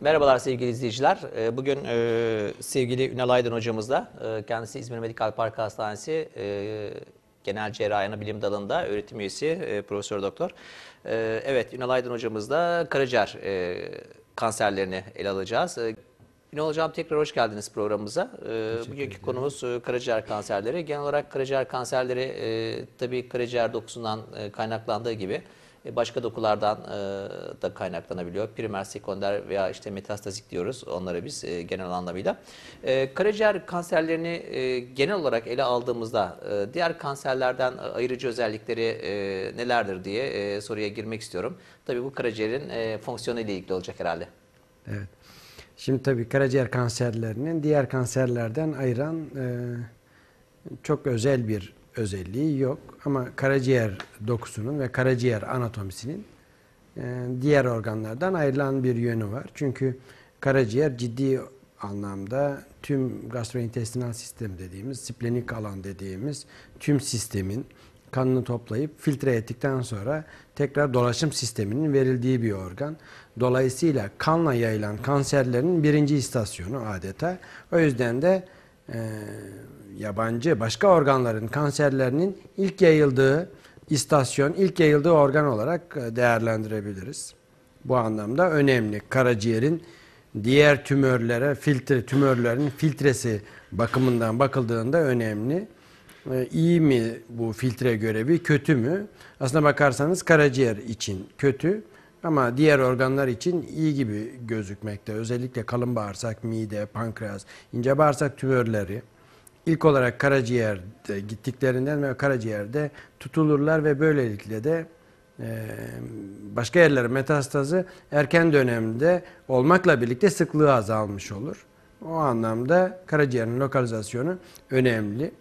Merhabalar sevgili izleyiciler. Ee, Bugün e, sevgili Ünal Aydın hocamızla, e, kendisi İzmir Medikal Park Hastanesi e, Genel Cerrahi Anabilim Dalı'nda öğretim üyesi e, Profesör Doktor. E, Evet Ünal Aydın hocamızla karaciğer e, kanserlerini ele alacağız. E, Ünal hocam tekrar hoş geldiniz programımıza. E, Bugünkü konumuz e, karaciğer kanserleri. Genel olarak karaciğer kanserleri e, tabii karaciğer dokusundan e, kaynaklandığı gibi başka dokulardan e, da kaynaklanabiliyor. Primer, sekonder veya işte metastazik diyoruz onlara biz e, genel anlamıyla. E, Karaciğer kanserlerini e, genel olarak ele aldığımızda e, diğer kanserlerden ayırıcı özellikleri e, nelerdir diye e, soruya girmek istiyorum. Tabii bu karaciğerin e, fonksiyonu ile ilgili olacak herhalde. Evet. Şimdi tabii karaciğer kanserlerinin diğer kanserlerden ayıran e, çok özel bir özelliği yok. Ama karaciğer dokusunun ve karaciğer anatomisinin e, diğer organlardan ayrılan bir yönü var. Çünkü karaciğer ciddi anlamda tüm gastrointestinal sistem dediğimiz, splenik alan dediğimiz tüm sistemin kanını toplayıp filtre ettikten sonra tekrar dolaşım sisteminin verildiği bir organ. Dolayısıyla kanla yayılan kanserlerin birinci istasyonu adeta. O yüzden de e, yabancı başka organların kanserlerinin ilk yayıldığı istasyon, ilk yayıldığı organ olarak e, değerlendirebiliriz. Bu anlamda önemli. Karaciğerin diğer tümörlere, filtre tümörlerin filtresi bakımından bakıldığında önemli. E, iyi mi bu filtre görevi, kötü mü? Aslına bakarsanız karaciğer için kötü ama diğer organlar için iyi gibi gözükmekte. Özellikle kalın bağırsak, mide, pankreas, ince bağırsak tümörleri ilk olarak karaciğerde gittiklerinden ve karaciğerde tutulurlar ve böylelikle de e, başka yerlere metastazı erken dönemde olmakla birlikte sıklığı azalmış olur. O anlamda karaciğerin lokalizasyonu önemli.